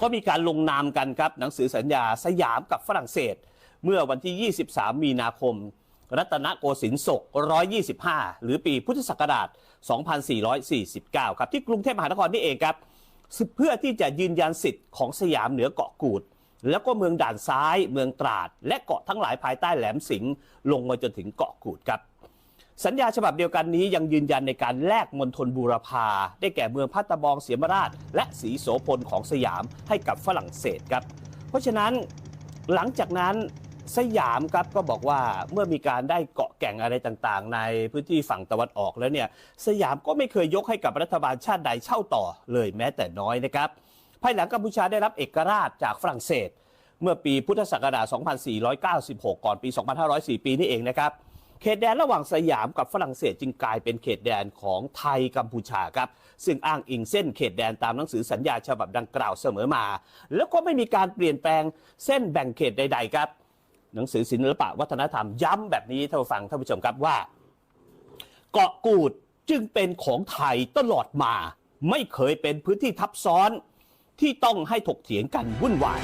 ก็มีการลงนามกันครับหนังสือสัญญาสยามกับฝรั่งเศส เมื่อวันที่ 23 มีนาคม รัตนโกสินทร์ศก 125 หรือปีพุทธศักราช 2449 ครับที่กรุงเทพมหานครนี่เองครับเพื่อที่จะยืนยันสิทธิ์ของสยามเหนือเกาะกูด แล้วก็เมืองด่านซ้าย เมืองตราด และเกาะทั้งหลายภายใต้แหลมสิงห์ลงมาจนถึงเกาะกูดครับ สัญญาฉบับเดียวกันนี้ยังยืนยันในการแลกมณฑลบูรพา ได้แก่เมืองพัตตบองเสียมราช และสีโสพลของสยามให้กับฝรั่งเศสครับ เพราะฉะนั้นหลังจากนั้นสยามครับก็บอกว่าเมื่อมีการได้เกาะแก่งอะไรต่างๆ ในพื้นที่ฝั่งตะวันออกแล้วเนี่ยสยามก็ไม่เคยยกให้กับรัฐบาลชาติใดเช่าต่อเลยแม้แต่น้อยนะครับภายหลังกัมพูชาได้รับเอกราชจากฝรั่งเศส เมื่อปีพุทธศักราช 2496 ก่อนปี 2504 ปีนี่เองนะครับ เขตแดนระหว่างสยามกับฝรั่งเศสจึงกลายเป็นเขตแดนของไทยกัมพูชาครับ ซึ่งอ้างอิงเส้นเขตแดนตามหนังสือสัญญาฉบับดังกล่าวเสมอมา แล้วก็ไม่มีการเปลี่ยนแปลงเส้นแบ่งเขตใด ๆ ครับ หนังสือศิลปะวัฒนธรรมย้ำแบบนี้ท่านผู้ฟังท่านผู้ชมครับว่า เกาะกูดจึงเป็นของไทยตลอดมา ไม่เคยเป็นพื้นที่ทับซ้อนที่ต้องให้ถกเถียงกันวุ่นวาย